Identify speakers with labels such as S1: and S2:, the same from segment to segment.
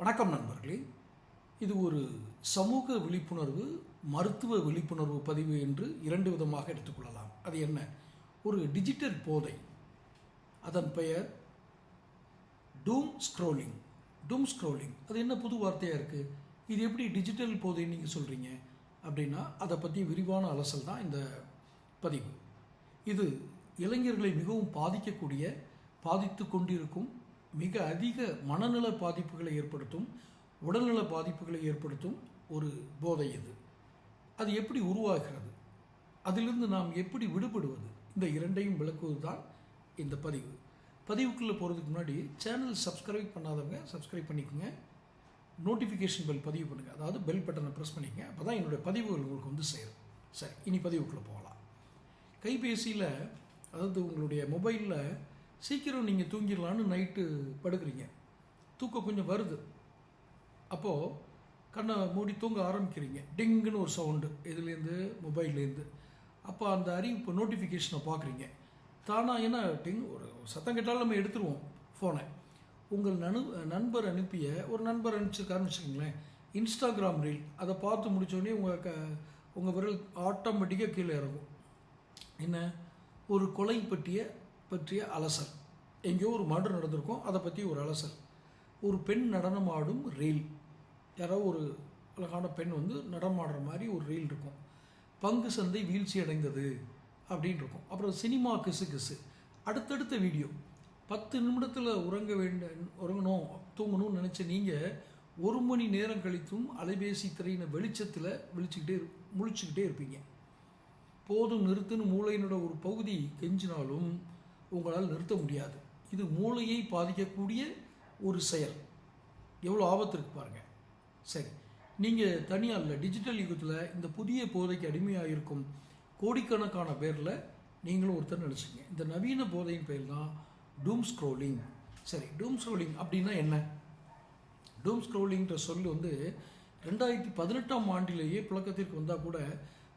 S1: வணக்கம் நண்பர்களே. இது ஒரு சமூக விழிப்புணர்வு மருத்துவ விழிப்புணர்வு பதிவு என்று இரண்டு விதமாக எடுத்துக்கொள்ளலாம். அது என்ன? ஒரு டிஜிட்டல் போதை. அதன் பெயர் டூம் ஸ்க்ரோலிங் டூம் ஸ்க்ரோலிங் அது என்ன புது வார்த்தையாக இருக்குது இது எப்படி டிஜிட்டல் போதைன்னு நீங்கள் சொல்கிறீங்க அப்படின்னா அதை பற்றி விரிவான அலசல் தான் இந்த பதிவு. இது இளைஞர்களை மிகவும் பாதிக்கக்கூடிய பாதித்து கொண்டிருக்கும் மிக அதிக மனநல பாதிப்புகளை ஏற்படுத்தும் உடல்நல பாதிப்புகளை ஏற்படுத்தும் ஒரு போதை இது. அது எப்படி உருவாகிறது? அதிலிருந்து நாம் எப்படி விடுபடுவது? இந்த இரண்டையும் விளக்குவது தான் இந்த பதிவு. பதிவுக்குள்ளே போகிறதுக்கு முன்னாடி சேனல் சப்ஸ்கிரைப் பண்ணாதவங்க சப்ஸ்கிரைப் பண்ணிக்கோங்க. நோட்டிஃபிகேஷன் பெல் பதிவு பண்ணுங்கள் அதாவது பெல் பட்டனை ப்ரெஸ் பண்ணிக்கங்க அப்போ தான் என்னுடைய பதிவுகள் உங்களுக்கு வந்து சேரும். சரி இனி பதிவுக்குள்ளே போகலாம். கைபேசியில் அதாவது உங்களுடைய மொபைலில் சீக்கிரம் நீங்கள் தூங்கிடலான்னு நைட்டு படுக்கிறீங்க. தூக்கம் கொஞ்சம் வருது. அப்போது கண்ணை மூடி தூங்க ஆரம்பிக்கிறீங்க. டிங்குன்னு ஒரு சவுண்டு. இதுலேருந்து மொபைல்லேருந்து. அப்போ அந்த அறிவிப்பு நோட்டிஃபிகேஷனை பார்க்குறீங்க. தானாக என்ன? டிங் ஒரு சத்தம் கேட்டாலும் நம்ம எடுத்துருவோம் ஃபோனை உங்கள் நனு நண்பர் அனுப்பிய ஒரு நண்பர் அனுப்பிச்சிருக்காருன்னு வச்சுக்கோங்களேன். இன்ஸ்டாகிராம் ரீல் அதை பார்த்து முடித்தோடனே உங்கள் க உங்கள் விரல் ஆட்டோமேட்டிக்காக கீழே இறங்கும். என்ன? ஒரு கொலை பற்றிய பற்றிய அலசல். எங்கேயோ ஒரு மர்டர் நடந்திருக்கும் அதை பற்றி ஒரு அலசல். ஒரு பெண் நடனமாடும் ரீல். யாரோ ஒரு அழகான பெண் வந்து நடமாடுற மாதிரி ஒரு ரீல் இருக்கும். பங்கு சந்தை வீழ்ச்சி அடைந்தது அப்படின்னு இருக்கும். அப்புறம் சினிமா கிசு கிசு. அடுத்தடுத்த வீடியோ. பத்து நிமிடத்தில் உறங்க வேண்ட உறங்கணும் தூங்கணும்னு நினச்ச நீங்கள் ஒரு மணி நேரம் கழித்தும் அலைபேசி திரையின வெளிச்சத்தில் விழிச்சுக்கிட்டே இரு- முழிச்சுக்கிட்டே இருப்பீங்க. போதும் நிறுத்துன்னு மூளையினோட ஒரு பகுதி கெஞ்சினாலும் உங்களால் நிறுத்த முடியாது. இது மூளையை பாதிக்கக்கூடிய ஒரு செயல். எவ்வளோ ஆபத்து இருக்கு பாருங்கள் சரி. நீங்கள் தனியாக இல்லை டிஜிட்டல் யுகத்தில் இந்த புதிய போதைக்கு அடிமையாக இருக்கும் கோடிக்கணக்கான பேரில் நீங்களும் ஒருத்தர் நினச்சிங்க. இந்த நவீன போதையின் பேர் தான் டூம் ஸ்க்ரோலிங் சரி டூம் ஸ்க்ரோலிங் அப்படின்னா என்ன? டூம் ஸ்க்ரோலிங்கிற சொல் வந்து ரெண்டாயிரத்தி பதினெட்டாம் ஆண்டிலேயே புழக்கத்திற்கு வந்தால் கூட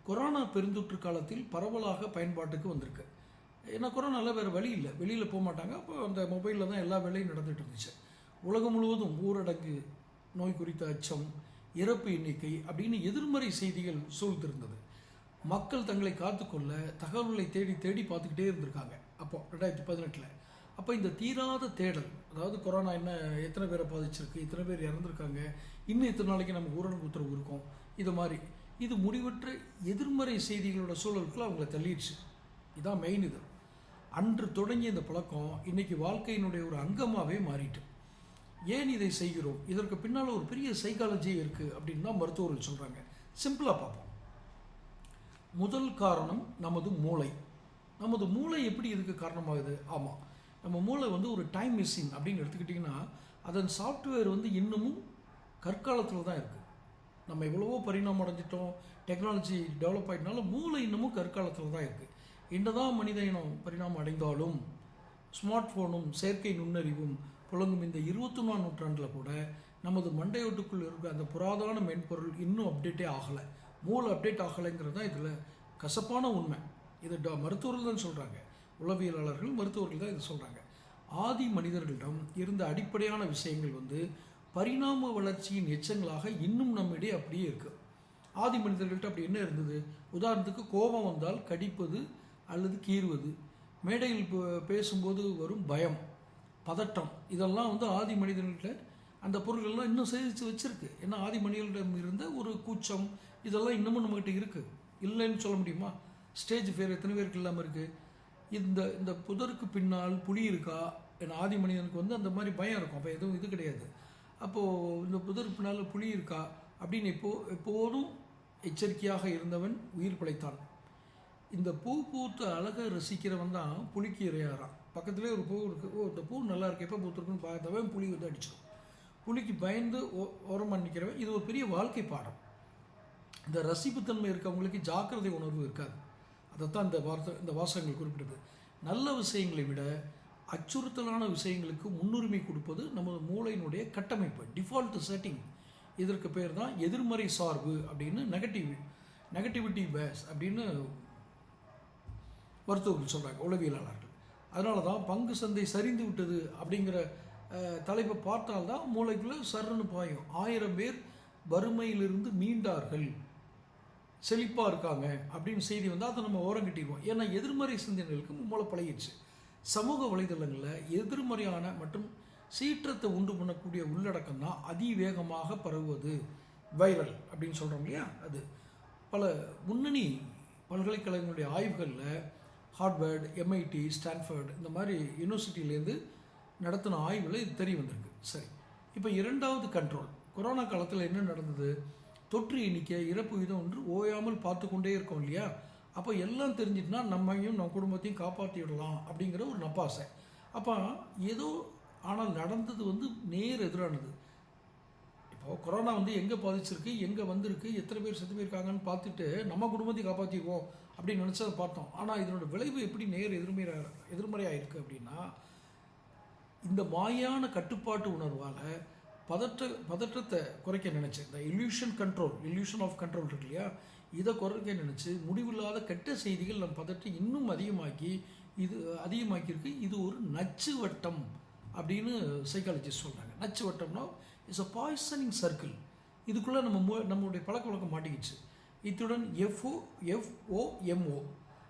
S1: கொரோனா பெருந்தொற்று காலத்தில் பரவலாக பயன்பாட்டுக்கு வந்திருக்கு. ஏன்னா நல்ல வேறு வழி இல்லை. வெளியில் போக மாட்டாங்க. அப்போ அந்த மொபைலில் தான் எல்லா வேலையும் நடந்துகிட்டு இருந்துச்சு. உலகம் முழுவதும் ஊரடங்கு நோய் குறித்த அச்சம் இறப்பு எண்ணிக்கை அப்படின்னு எதிர்மறை செய்திகள் சூழ்ந்திருந்தது மக்கள் தங்களை காத்துக்கொள்ள தகவல்களை தேடி தேடி பார்த்துக்கிட்டே இருந்திருக்காங்க. அப்போ ரெண்டாயிரத்தி பதினெட்டில். அப்போ இந்த தீராத தேடல் அதாவது கொரோனா என்ன எத்தனை பேரை பாதிச்சிருக்கு இத்தனை பேர் இறந்துருக்காங்க இன்னும் இத்தனை நாளைக்கு நமக்கு ஊரடங்கு உத்தரவு இருக்கும் இது மாதிரி. இது முடிவற்ற எதிர்மறை செய்திகளோட சூழலுக்குள்ள அவங்கள தள்ளிடுச்சு. இதான் மெயின் இது. அன்று தொடங்கிய இந்த பழக்கம் இன்னைக்கு வாழ்க்கையினுடைய ஒரு அங்கமாகவே மாறிட்டு. ஏன் இதை செய்கிறோம்? இதற்கு பின்னால் ஒரு பெரிய சைக்காலஜி இருக்குது அப்படின்னு தான் மருத்துவர்கள் சொல்கிறாங்க சிம்பிளாக பார்ப்போம். முதல் காரணம் நமது மூளை. நமது மூளை எப்படி இதுக்கு காரணமாகுது? ஆமாம் நம்ம மூளை வந்து ஒரு டைம் மிஷின் அப்படின்னு எடுத்துக்கிட்டிங்கன்னா அதன் சாஃப்ட்வேர் வந்து இன்னமும் கற்காலத்தில் தான் இருக்குது நம்ம எவ்வளவோ பரிணாமம் அடைஞ்சிட்டோம் டெக்னாலஜி டெவலப் ஆகிட்டனால மூளை இன்னமும் கற்காலத்தில் தான் இருக்குது என்னதான் மனித இனம் பரிணாமம் அடைந்தாலும் ஸ்மார்ட் ஃபோனும் செயற்கை நுண்ணறிவும் புழங்கும் இந்த இருபத்தொன்னாம் நூற்றாண்டில் கூட நமது மண்டையோட்டுக்குள் இருக்க அந்த புராதன மென்பொருள் இன்னும் அப்டேட்டே ஆகலை. மூல் அப்டேட் ஆகலைங்கிறது தான் இதில் கசப்பான உண்மை. இது ட- மருத்துவர்கள் தான் சொல்கிறாங்க உளவியலாளர்கள் மருத்துவர்கள் தான் இதை சொல்கிறாங்க ஆதி மனிதர்களிடம் இருந்த அடிப்படையான விஷயங்கள் வந்து பரிணாம வளர்ச்சியின் எச்சங்களாக இன்னும் நம்மிடையே அப்படியே இருக்குது ஆதி மனிதர்கள்ட்ட அப்படி என்ன இருந்தது? உதாரணத்துக்கு கோபம் வந்தால் கடிப்பது அல்லது கீறுவது. மேடையில் பே- பேசும்போது வரும் பயம் பதட்டம். இதெல்லாம் வந்து ஆதி மனிதன்கிட்ட அந்த பொருள்கள்லாம் இன்னும் சேமித்து வச்சுருக்கு. ஏன்னா ஆதி மனிதர்களிடம் இருந்த ஒரு கூச்சம் இதெல்லாம் இன்னமும் நம்மகிட்ட இருக்குது இல்லைன்னு சொல்ல முடியுமா? ஸ்டேஜ் ஃபேர் எத்தனை பேருக்கு இல்லாமல் இருக்குது இந்த இந்த புதருக்கு பின்னால் புலி இருக்கா? ஏன்னா ஆதி மனிதனுக்கு வந்து அந்த மாதிரி பயம் இருக்கும். அப்போ எதுவும் இது கிடையாது. அப்போது இந்த புதருக்கு பின்னால் புலி இருக்கா? அப்படின்னு எப்போ எப்போதும் எச்சரிக்கையாக இருந்தவன் உயிர் பிழைத்தான். இந்த பூ பூத்த அழகை ரசிக்கிறவன் தான் புலிக்கு இறையாறான் பக்கத்துலேயே ஒரு பூ இருக்கு. ஓ இந்த பூ நல்லா இருக்கு. எப்போ பூத்துருக்குன்னு பார்த்தவன் புலி வந்து அடிச்சிடும். புலிக்கு பயந்து ஓ- ஓரமா நிற்கிறவன் இது ஒரு பெரிய வாழ்க்கை பாடம். இந்த ரசிப்புத்தன்மை இருக்கவங்களுக்கு ஜாக்கிரதை உணர்வு இருக்காது. அதைத்தான் இந்த வார்த்தை இந்த வாசகங்கள் குறிப்பிடுது. நல்ல விஷயங்களை விட அச்சுறுத்தலான விஷயங்களுக்கு முன்னுரிமை கொடுப்பது நமது மூளையினுடைய கட்டமைப்பு டிஃபால்ட் செட்டிங் இதற்கு பேர் தான் எதிர்மறை சார்பு அப்படின்னு நெகட்டிவ் நெகட்டிவிட்டி பேஸ் அப்படின்னு மருத்துவர்கள் சொல்கிறாங்க உளவியலாளர்கள். அதனால தான் பங்கு சந்தை சரிந்து விட்டது அப்படிங்கிற தலைப்பை பார்த்தால்தான் மூளைக்குள்ளே சர்ன்னு பாயும். ஆயிரம் பேர் வறுமையிலிருந்து மீண்டார்கள். செழிப்பாக இருக்காங்க அப்படின்னு செய்தி வந்தால் அதை நம்ம ஓரம் கட்டிடுவோம். ஏன்னா எதிர்மறை சிந்தனைகளுக்கு மூளை பழகிடுச்சு. சமூக வலைதளங்களில் எதிர்மறையான மற்றும் சீற்றத்தை உண்டு பண்ணக்கூடிய உள்ளடக்கம் தான் அதிவேகமாக பரவுவது. வைரல் அப்படின்னு சொல்கிறோம் இல்லையா? அது. பல முன்னணி பல்கலைக்கழகங்களுடைய ஆய்வுகளில் ஹார்ட்வேர்டு எம்ஐடி ஸ்டான்ஃபர்ட் இந்த மாதிரி யூனிவர்சிட்டியிலேருந்து நடத்தின ஆய்வில் இது தெரிய வந்திருக்கு. சரி. இப்போ இரண்டாவது கண்ட்ரோல் கொரோனா காலத்தில் என்ன நடந்தது? தொற்று எண்ணிக்கை இறப்பு விகிதம் ஒன்று ஓயாமல் பார்த்து கொண்டே இருக்கோம் இல்லையா? அப்போ எல்லாம் தெரிஞ்சிட்டுனா நம்மையும் நம்ம குடும்பத்தையும் காப்பாற்றி விடலாம் அப்படிங்கிற ஒரு நப்பாசை. அப்போ ஏதோ ஆனால் நடந்தது வந்து நேர் எதிரானது. கொரோனா வந்து எங்கே பாதிச்சிருக்கு? எங்கே வந்திருக்கு? எத்தனை பேர் செத்து போயிருக்காங்கன்னு பார்த்துட்டு நம்ம குடும்பத்தையும் காப்பாற்றிடுவோம் அப்படின்னு நினச்சதை பார்த்தோம். ஆனால் இதனோட விளைவு எப்படி நேர் எதிர்மறை எதிர்மறையாக இருக்குது அப்படின்னா இந்த மாயான கட்டுப்பாட்டு உணர்வால் பதற்ற பதற்றத்தை குறைக்க நினச்சி இந்த illusion control illusion of control இருக்கு இல்லையா? இதை குறைக்க நினச்சி முடிவில்லாத கெட்ட செய்திகள் நம் பதற்றி இன்னும் அதிகமாக்கி இது அதிகமாக்கியிருக்கு. இது ஒரு நச்சு வட்டம் அப்படின்னு சைக்காலஜிஸ்ட் சொல்கிறாங்க நச்சு வட்டம்னா இஸ் அ பாய்சனிங் சர்க்கிள் இதுக்குள்ளே நம்ம மு- நம்மளுடைய பழக்க வழக்கம் மாட்டிக்கிச்சு. இத்துடன் எஃப்ஓ எஃப்ஓஎம்ஓ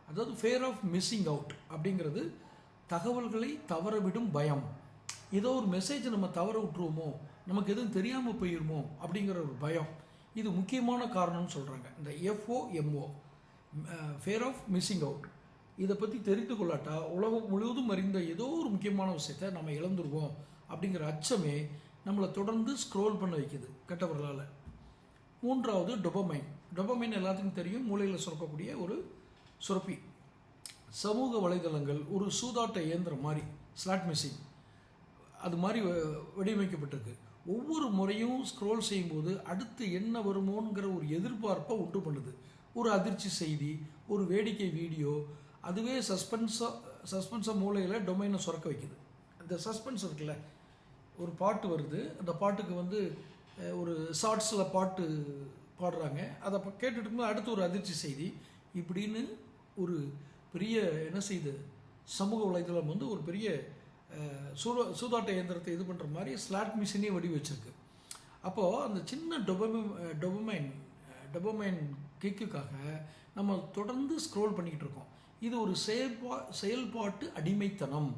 S1: அதாவது ஃபேர் ஆஃப் மிஸ்ஸிங் அவுட் அப்படிங்கிறது தகவல்களை தவறவிடும் பயம். ஏதோ ஒரு மெசேஜ் நம்ம தவற விட்டுருவோமோ நமக்கு எதுவும் தெரியாமல் போயிருமோ அப்படிங்கிற ஒரு பயம். இது முக்கியமான காரணம்னு சொல்கிறாங்க இந்த FOMO fear of missing out இதை பற்றி தெரிந்து கொள்ளாட்டா உலகம் முழுவதும் அறிந்த ஏதோ ஒரு முக்கியமான விஷயத்தை நம்ம இழந்துருவோம் அப்படிங்கிற அச்சமே நம்மளை தொடர்ந்து ஸ்க்ரோல் பண்ண வைக்குது கெட்டவர்களால். மூன்றாவது டொபமைன் டொபமைன் எல்லாத்துக்கும் தெரியும். மூளையில் சுரக்கக்கூடிய ஒரு சுரப்பி. சமூக வலைதளங்கள் ஒரு சூதாட்ட இயந்திரம் மாதிரி ஸ்லாட் மிஷின் அது மாதிரி வ- வடிவமைக்கப்பட்டிருக்கு. ஒவ்வொரு முறையும் ஸ்க்ரோல் செய்யும்போது அடுத்து என்ன வருமோங்கிற ஒரு எதிர்பார்ப்பை உண்டு பண்ணுது. ஒரு அதிர்ச்சி செய்தி ஒரு வேடிக்கை வீடியோ அதுவே சஸ்பென்ஸாக சஸ்பென்ஸாக மூளையில் டொமைனை சுரக்க வைக்குது. அந்த சஸ்பென்ஸ் இருக்குல்ல ஒரு பாட்டு வருது. அந்த பாட்டுக்கு வந்து ஒரு ஷார்ட்ஸில் பாட்டு பாடுறாங்க. அதை அப்ப கேட்டுட்டு இருக்கும்போது அடுத்து ஒரு அதிர்ச்சி செய்தி. இப்படின்னு ஒரு பெரிய என்ன செய்து சமூக வலைதளம் வந்து ஒரு பெரிய அஹ், சூதாட்ட இயந்திரத்தை இது பண்ணுற மாதிரி ஸ்லாட் மிஷினே வடி வச்சுருக்கு அப்போது அந்த சின்ன டொபமி டொபமைன் டொபமைன் கிக்குக்காக நம்ம தொடர்ந்து ஸ்க்ரோல் பண்ணிக்கிட்டு இருக்கோம். இது ஒரு செயல்பா செயல்பாட்டு அடிமைத்தனம்.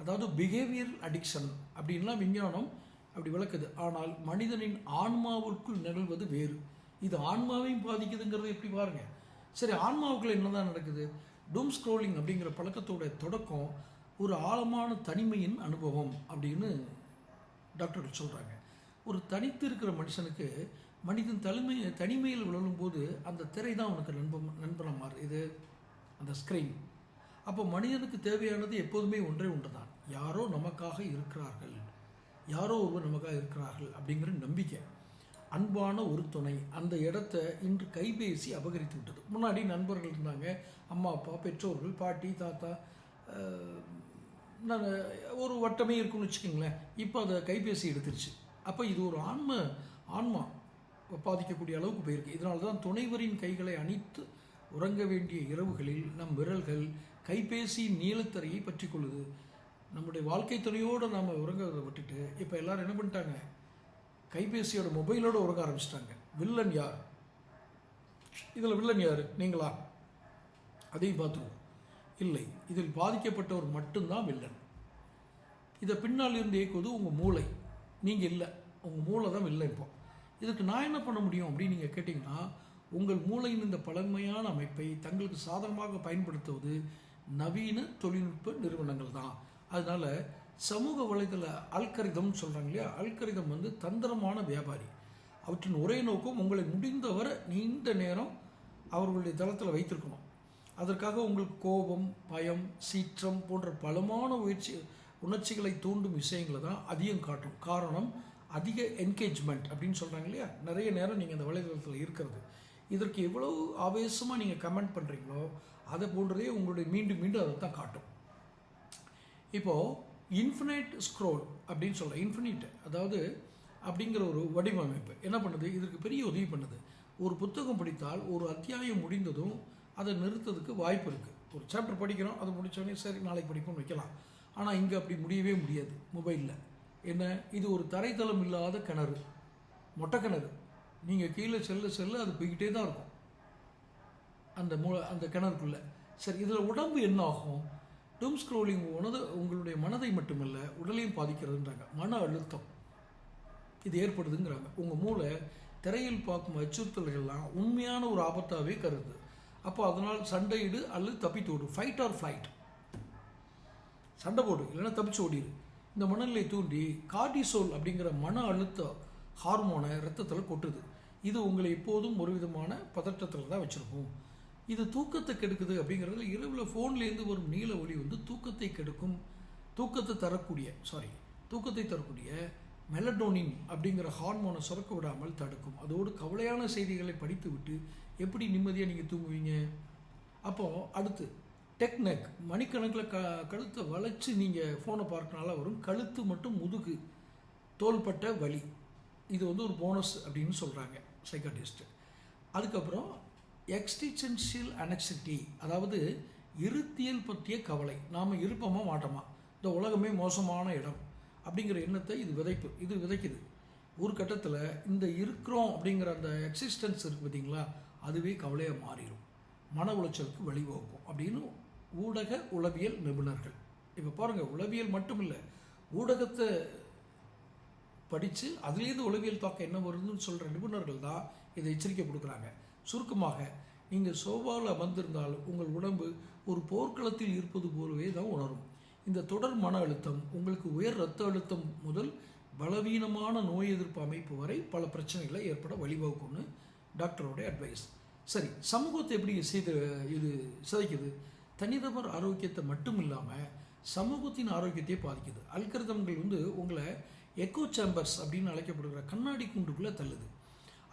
S1: அதாவது பிஹேவியர் அடிக்ஷன் அப்படின்லாம் விஞ்ஞானம் அப்படி விளக்குது. ஆனால் மனிதனின் ஆன்மாவிற்குள் நிகழ்வது வேறு. இது ஆன்மாவையும் பாதிக்குதுங்கிறது எப்படி பாருங்க? சரி ஆன்மாவுக்குள்ள என்னதான் நடக்குது? டூம் ஸ்க்ரோலிங் அப்படிங்கிற பழக்கத்தோட தொடக்கம் ஒரு ஆழமான தனிமையின் அனுபவம் அப்படின்னு டாக்டர்கள் சொல்கிறாங்க ஒரு தனித்து இருக்கிற மனுஷனுக்கு மனிதன் தலைமை தனிமையில் விழும்போது அந்த திரை தான் உனக்கு நண்பன் நண்பனாக மாறு. இது அந்த ஸ்க்ரீன் அப்போ மனிதனுக்கு தேவையானது எப்போதுமே ஒன்றே ஒன்று தான் யாரோ நமக்காக இருக்கிறார்கள். யாரோ ஒருவர் நமக்காக இருக்கிறார்கள் அப்படிங்கிற நம்பிக்கை. அன்பான ஒரு துணை அந்த இடத்த இன்று கைபேசி அபகரித்து விட்டது. முன்னாடி நண்பர்கள் இருந்தாங்க. அம்மா அப்பா பெற்றோர்கள் பாட்டி தாத்தா நான் ஒரு வட்டமே இருக்குன்னு வச்சுக்கோங்களேன். இப்போ அதை கைபேசி எடுத்துருச்சு. அப்போ இது ஒரு ஆன்ம ஆன்மா பாதிக்கக்கூடிய அளவுக்கு போயிருக்கு. இதனால தான் துணைவரின் கைகளை அணித்து உறங்க வேண்டிய இரவுகளில் நம் விரல்கள் கைபேசி நீலத்தரையை பற்றி கொள்ளுது. நம்முடைய வாழ்க்கை துறையோடு நாம் உறங்குறதை விட்டுட்டு இப்போ எல்லாரும் என்ன பண்ணிட்டாங்க? கைபேசியோட மொபைலோடு உறங்க ஆரம்பிச்சிட்டாங்க. வில்லன் யார்? இதில் வில்லன் யார்? நீங்களா? அதையும் பார்த்துருவோம். இல்லை இதில் பாதிக்கப்பட்டவர் மட்டும்தான் வில்லன். இதை பின்னால் இருந்து இயக்குவது உங்கள் மூளை. நீங்கள் இல்லை. உங்கள் மூளை தான் வில்லன் இப்போ. இதுக்கு நான் என்ன பண்ண முடியும் அப்படின்னு நீங்கள் கேட்டிங்கன்னா உங்கள் மூளையின் இந்த பழமையான அமைப்பை தங்களுக்கு சாதகமாக பயன்படுத்துவது நவீன தொழில்நுட்ப நிறுவனங்கள் தான். அதனால் சமூக வலைதள அல்கரிதம்னு சொல்கிறாங்க இல்லையா? அல்கரிதம் வந்து தந்திரமான வியாபாரி. அவற்றின் ஒரே நோக்கம் உங்களை முடிந்தவரை நீண்ட நேரம் அவர்களுடைய தளத்தில் வைத்திருக்கணும். அதற்காக உங்களுக்கு கோபம் பயம் சீற்றம் போன்ற பலமான உயர்ச்சி உணர்ச்சிகளை தூண்டும் விஷயங்களை தான் அதிகம் காட்டும். காரணம் அதிக என்கேஜ்மெண்ட் அப்படின்னு சொல்கிறாங்க இல்லையா? நிறைய நேரம் நீங்கள் அந்த வலைதளத்தில் இருக்கிறது. இதற்கு எவ்வளவு ஆவேசமாக நீங்கள் கமெண்ட் பண்ணுறீங்களோ அதை போன்றதே உங்களுடைய மீண்டும் மீண்டும் அதை தான் காட்டும். இப்போது இன்ஃபினைட் ஸ்க்ரோல் அப்படின்னு சொல்ல இன்ஃபினிட் அதாவது அப்படிங்கிற ஒரு வடிவமைப்பு. என்ன பண்ணுது? இதற்கு பெரிய உதவி பண்ணுது. ஒரு புத்தகம் படித்தால் ஒரு அத்தியாயம் முடிந்ததும் அதை நிறுத்ததுக்கு வாய்ப்பு இருக்குது ஒரு சாப்டர் படிக்கிறோம் அதை முடித்தோடனே சரி நாளைக்கு படிப்போம்னு வைக்கலாம். ஆனால் இங்கே அப்படி முடியவே முடியாது மொபைலில் என்ன? இது ஒரு தரைத்தளம் இல்லாத கிணறு. மொட்டை கிணறு. நீங்கள் கீழே செல்ல செல்ல அது போய்கிட்டே தான் இருக்கும். அந்த மூ அந்த கிணறுக்குள்ளே. சரி இதில் உடம்பு என்ன ஆகும் டூம் ஸ்க்ரோலிங் உனது உங்களுடைய மனதை மட்டுமல்ல உடலையும் பாதிக்கிறதுன்றாங்க. மன அழுத்தம். இது ஏற்படுதுங்கிறாங்க. உங்கள் மூளை திரையில் பார்க்கும் அச்சுறுத்தல்கள்லாம் உண்மையான ஒரு ஆபத்தாகவே கருது. அப்போ அதனால் சண்டையிடு அல்லது தப்பித்து ஓடு. ஃபைட் ஆர் ஃப்ளைட் சண்டை போடு இல்லைன்னா தப்பிச்சு ஓடிடு இந்த மனநிலை தூண்டி கார்டிசோல் அப்படிங்கிற மன அழுத்த ஹார்மோனை ரத்தத்தில் கொட்டுது. இது உங்களை எப்போதும் ஒரு விதமான பதற்றத்தில் தான் வச்சுருக்கும். இது தூக்கத்தை கெடுக்குது அப்படிங்கிறதுல இரவில் ஃபோன்லேருந்து வரும் நீல ஒளி வந்து தூக்கத்தை கெடுக்கும். தூக்கத்தை தரக்கூடிய சாரி தூக்கத்தை தரக்கூடிய மெலடோனின் அப்படிங்கிற ஹார்மோனை சுரக்க விடாமல் தடுக்கும். அதோடு கவலையான செய்திகளை படித்துவிட்டு எப்படி நிம்மதியாக நீங்கள் தூங்குவீங்க? அப்போது அடுத்து டெக்னெக் மணிக்கணக்கில் க கழுத்தை வளைச்சி நீங்கள் ஃபோனை பார்க்கனால வரும் கழுத்து மட்டும் முதுகு தோள்பட்ட வலி. இது வந்து ஒரு போனஸ் அப்படின்னு சொல்கிறாங்க சைக்காட்டிஸ்ட் அதுக்கப்புறம் எக்ஸ்டிசென்ஷியல் அனெக்சிட்டி அதாவது இருத்தியல் பற்றிய கவலை. நாம் இருப்போமா மாட்டோமா? இந்த உலகமே மோசமான இடம் அப்படிங்கிற எண்ணத்தை இது விதைப்பு இது விதைக்குது. ஒரு கட்டத்தில் இந்த இருக்கிறோம் அப்படிங்கிற அந்த எக்ஸிஸ்டன்ஸ் இருக்குது பார்த்தீங்களா அதுவே கவலையாக மாறிடும் மன உளைச்சலுக்கு வழிவகுக்கும் அப்படின்னு ஊடக உளவியல் நிபுணர்கள். இப்போ பாருங்கள் உளவியல் மட்டும் இல்லை ஊடகத்தை படித்து அதுலேருந்து உளவியல் தாக்கம் என்ன வருதுன்னு சொல்கிற நிபுணர்கள் தான் இதை எச்சரிக்கை கொடுக்குறாங்க. சுருக்கமாக நீங்கள் சோபாவில் அமர்ந்திருந்தால் உங்கள் உடம்பு ஒரு போர்க்களத்தில் இருப்பது போலவே தான் உணரும். இந்த தொடர் மன அழுத்தம் உங்களுக்கு உயர் இரத்த அழுத்தம் முதல் பலவீனமான நோய் எதிர்ப்பு அமைப்பு வரை பல பிரச்சனைகளை ஏற்பட வழிவகுக்கும்னு டாக்டரோடைய அட்வைஸ் சரி சமூகத்தை எப்படி செய்து இது சிதைக்குது? தனிநபர் ஆரோக்கியத்தை மட்டும் இல்லாமல் சமூகத்தின் ஆரோக்கியத்தையே பாதிக்குது. அல்கரிதம்கள் வந்து உங்களை எக்கோ சேம்பர்ஸ் அப்படின்னு அழைக்கப்படுகிற கண்ணாடி கூண்டுக்குள்ளே தள்ளுது.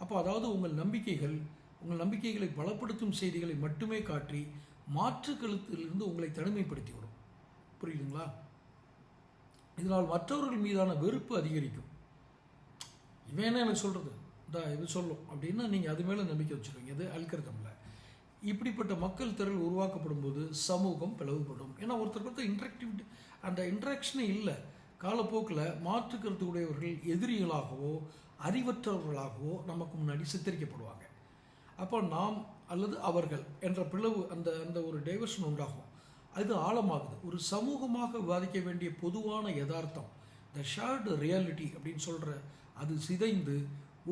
S1: அப்போ அதாவது உங்கள் நம்பிக்கைகள் உங்கள் நம்பிக்கைகளை பலப்படுத்தும் செய்திகளை மட்டுமே காட்டி மாற்று கழுத்திலிருந்து உங்களை தனிமைப்படுத்தி விடும் புரியுதுங்களா? இதனால் மற்றவர்கள் மீதான வெறுப்பு அதிகரிக்கும். இவன் என்ன எனக்கு சொல்கிறது இந்த இது சொல்லும். அப்படின்னா நீங்கள் அது மேலே நம்பிக்கை வச்சுருவீங்க இது அல்கரிதமில். இப்படிப்பட்ட மக்கள் திரள் உருவாக்கப்படும் போது சமூகம் பிளவுபடும். ஏன்னா ஒருத்தர் ஒருத்தர் இன்ட்ராக்டிவிட்டி அந்த இன்ட்ராக்ஷனே இல்லை. காலப்போக்கில் மாற்று கருத்து உடையவர்கள் எதிரிகளாகவோ அறிவற்றவர்களாகவோ நமக்கு முன்னாடி சித்தரிக்கப்படுவாங்க. அப்போ நாம் அல்லது அவர்கள் என்ற பிளவு அந்த அந்த ஒரு டைவர்ஷன் உண்டாகும். அது ஆழமாகுது. ஒரு சமூகமாக விவாதிக்க வேண்டிய பொதுவான யதார்த்தம் த ஷார்டு ரியாலிட்டி அப்படின்னு சொல்கிற அது சிதைந்து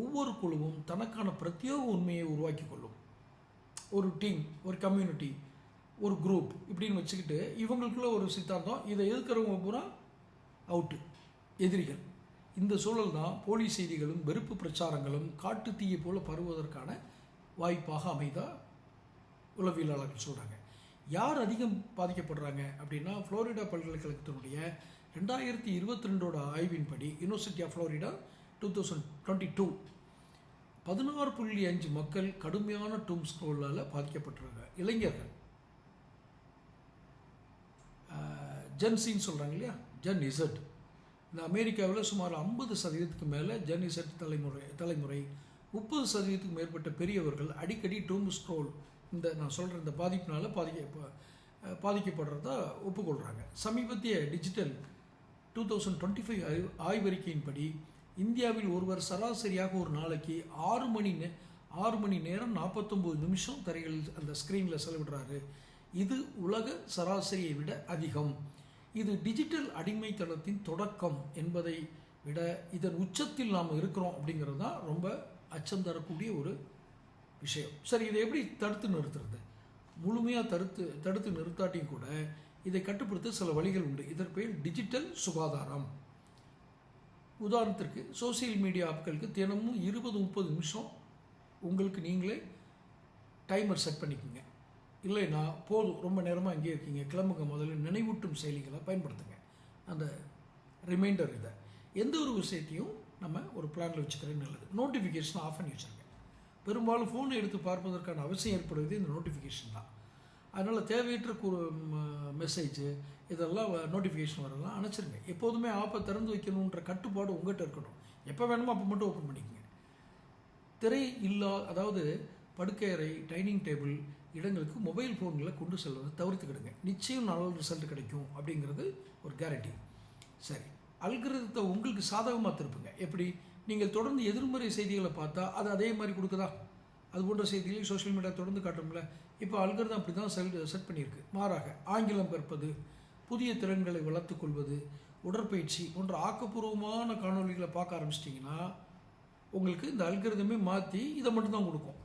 S1: ஒவ்வொரு குழுவும் தனக்கான பிரத்யேக உண்மையை உருவாக்கி கொள்ளும். ஒரு டீம் ஒரு கம்யூனிட்டி ஒரு குரூப் இப்படின்னு வச்சுக்கிட்டு இவங்களுக்குள்ள ஒரு சித்தாந்தம் இதை எதிர்க்கிறவங்க பூரா அவுட்டு எதிரிகள். இந்த சூழல் தான் போலி செய்திகளும் வெறுப்பு பிரச்சாரங்களும் காட்டு தீயை போல பரவுவதற்கான வாய்ப்பாக அமைதா உளவியலாளர்கள் சொல்கிறாங்க யார் அதிகம் பாதிக்கப்படுறாங்க அப்படின்னா ஃப்ளோரிடா பல்கலைக்கழகத்தினுடைய ரெண்டாயிரத்தி இருபத்தி ரெண்டோட ஆய்வின்படி University of Florida two thousand twenty two பதினாறு புள்ளி அஞ்சு மக்கள் கடுமையான டூம் ஸ்க்ரோலால் பாதிக்கப்பட்டிருக்காங்க. இளைஞர்கள். ஜென்சின்னு சொல்கிறாங்க இல்லையா? ஜென் இசட் இந்த அமெரிக்காவில் சுமார் ஐம்பது சதவீதத்துக்கு மேலே ஜென் இசட் தலைமுறை தலைமுறை முப்பது சதவீதத்துக்கு மேற்பட்ட பெரியவர்கள் அடிக்கடி டூம் ஸ்க்ரோல் இந்த நான் சொல்கிற இந்த பாதிப்பினால் பாதிக்க பாதிக்கப்படுறதா ஒப்புக்கொள்கிறாங்க சமீபத்திய digital two thousand twenty five ஆய்வறிக்கையின்படி இந்தியாவில் ஒருவர் சராசரியாக ஒரு நாளைக்கு ஆறு மணி நே ஆறு மணி நேரம் நாற்பத்தொம்போது நிமிஷம் தரைகளில் அந்த ஸ்க்ரீனில் செலவிடுறாரு. இது உலக சராசரியை விட அதிகம். இது டிஜிட்டல் அடிமைத்தனத்தின் தொடக்கம் என்பதை விட இதன் உச்சத்தில் நாம் இருக்கிறோம் அப்படிங்கிறது தான் ரொம்ப அச்சம் தரக்கூடிய ஒரு விஷயம். சரி இதை எப்படி தடுத்து நிறுத்துறது? முழுமையாக தடுத்து தடுத்து நிறுத்தாட்டியும் கூட இதை கட்டுப்படுத்த சில வழிகள் உண்டு. இதற்கு பெயர் டிஜிட்டல் சுகாதாரம். உதாரணத்திற்கு சோசியல் மீடியா ஆப்களுக்கு தினமும் இருபது முப்பது நிமிஷம் உங்களுக்கு நீங்களே டைமர் செட் பண்ணிக்கோங்க. இல்லைன்னா போதும் ரொம்ப நேரமாக இங்கே இருக்கீங்க. கிளம்புங்க முதல்ல. நினைவூட்டும் செயலிகளை பயன்படுத்துங்க. அந்த ரிமைண்டர் இதை. எந்த ஒரு விஷயத்தையும் நம்ம ஒரு பிளானில் வச்சுக்கிறது நல்லது. நோட்டிஃபிகேஷன் ஆஃப் பண்ணி வச்சுருங்க. பெரும்பாலும் ஃபோனை எடுத்து பார்ப்பதற்கான அவசியம் ஏற்படுவது இந்த நோட்டிஃபிகேஷன் தான். அதனால் தேவையற்ற கு மெசேஜு இதெல்லாம் நோட்டிஃபிகேஷன் வரலாம். அணைச்சிருங்க. எப்போதுமே ஆப்பை திறந்து வைக்கணுன்ற கட்டுப்பாடு உங்கள்கிட்ட இருக்கணும். எப்போ வேணுமோ அப்போ மட்டும் ஓப்பன் பண்ணிக்கோங்க. திரை இல்லா அதாவது படுக்கையறை டைனிங் டேபிள் இடங்களுக்கு மொபைல் ஃபோன்களை கொண்டு செல்வதை தவிர்த்துக்கிடுங்க. நிச்சயம் நல்ல ரிசல்ட் கிடைக்கும் அப்படிங்கிறது ஒரு கேரண்டி சரி. அல்கிரதத்தை உங்களுக்கு சாதகமாக திருப்புங்க. எப்படி? நீங்கள் தொடர்ந்து எதிர்மறை செய்திகளை பார்த்தா அது அதே மாதிரி கொடுக்குதா? அது போன்ற செய்திகளை சோஷியல் மீடியா தொடர்ந்து காட்டும்ல. இப்போ அல்கிரதம் அப்படி தான் செல் செட் பண்ணியிருக்கு. மாறாக ஆங்கிலம் கற்பது புதிய திறன்களை வளர்த்துக்கொள்வது உடற்பயிற்சி போன்ற ஆக்கப்பூர்வமான காணொளிகளை பார்க்க ஆரம்பிச்சிட்டிங்கன்னா உங்களுக்கு இந்த அல்கிரதமே மாற்றி இதை மட்டும்தான் கொடுக்கும்.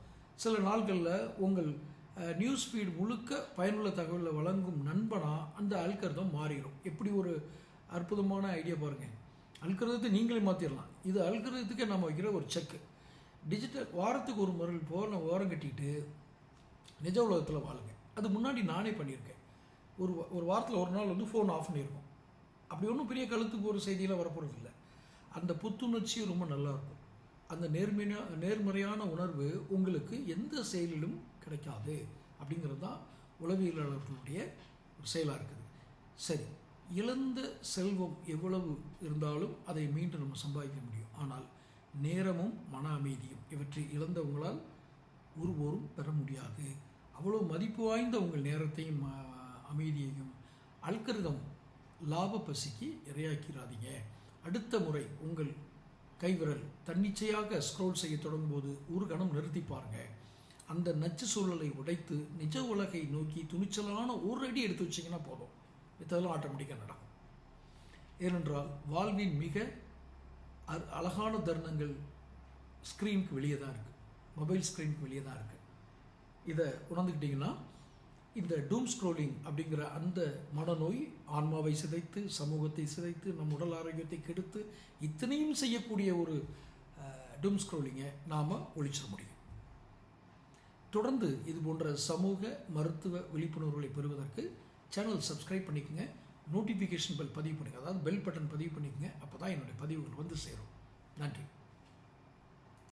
S1: சில நாட்களில் உங்கள் நியூஸ் ஃபீட் முழுக்க பயனுள்ள தகவலை வழங்கும் நண்பனாக அந்த அல்கிரதம் மாறிடும். எப்படி ஒரு அற்புதமான ஐடியா பாருங்கள் அல்கிரதத்தை நீங்களே மாற்றிடலாம் இது அல்கிரதத்துக்கே நம்ம வைக்கிற ஒரு செக்கு டிஜிட்டல் வாரத்துக்கு ஒரு முறை போக நம்ம ஓரம் கட்டிட்டு நிஜ உலகத்தில் வாழுங்க. அது முன்னாடி நானே பண்ணியிருக்கேன். ஒரு வா- ஒரு வாரத்தில் ஒரு நாள் வந்து ஃபோன் ஆஃப் பண்ணியிருக்கோம். அப்படி ஒன்றும் பெரிய கழுத்துக்கு ஒரு செய்தியெல்லாம் வரப்போகிறது இல்லை அந்த புத்துணர்ச்சி ரொம்ப நல்லா இருக்கும். அந்த நேர்மையான நேர்மறையான உணர்வு உங்களுக்கு எந்த செயலிலும் கிடைக்காது அப்படிங்கிறது தான் உளவியலாளர்களுடைய ஒரு செயலாக இருக்குது. சரி இழந்த செல்வம் எவ்வளவு இருந்தாலும் அதை மீண்டும் நம்ம சம்பாதிக்க முடியும். ஆனால் நேரமும் மன அமைதியும் இவற்றை இழந்தவங்களால் ஒருபோரும் பெற முடியாது. அவ்வளோ மதிப்பு வாய்ந்த உங்கள் நேரத்தையும் அமைதியையும் அல்கருதம் லாப பசிக்கு இரையாக்கிறாதீங்க. அடுத்த முறை உங்கள் கைவிரல் தன்னிச்சையாக ஸ்க்ரோல் செய்ய தொடங்கும்போது ஒரு கணம் நிறுத்தி பாருங்கள் அந்த நச்சு சூழலை உடைத்து நிஜ உலகை நோக்கி துணிச்சலான ஒரு அடி எடுத்து வச்சிங்கன்னா போதும். மித்ததெல்லாம் ஆட்டோமேட்டிக்காக நடக்கும். ஏனென்றால் வாழ்வின் மிக அ- அழகான தருணங்கள் ஸ்க்ரீனுக்கு வெளியே தான் இருக்குது மொபைல் ஸ்க்ரீனுக்கு வெளியே தான் இருக்குது இதை உணர்ந்துக்கிட்டிங்கன்னா இந்த டூம் ஸ்க்ரோலிங் அப்படிங்கிற அந்த மனநோய் ஆன்மாவை சிதைத்து சமூகத்தை சிதைத்து நம் உடல் ஆரோக்கியத்தை கெடுத்து இத்தனையும் செய்யக்கூடிய ஒரு டூம் ஸ்க்ரோலிங்கை நாம் ஒழிச்சிட முடியும். தொடர்ந்து இது போன்ற சமூக மருத்துவ விழிப்புணர்வுகளை பெறுவதற்கு சேனல் சப்ஸ்கிரைப் பண்ணிக்கோங்க. நோட்டிஃபிகேஷன் பெல் பதிவு பண்ணுங்கள் அதாவது பெல் பட்டன் பதிவு பண்ணிக்கோங்க. அப்போ தான் என்னுடைய பதிவுகள் வந்து சேரும். நன்றி.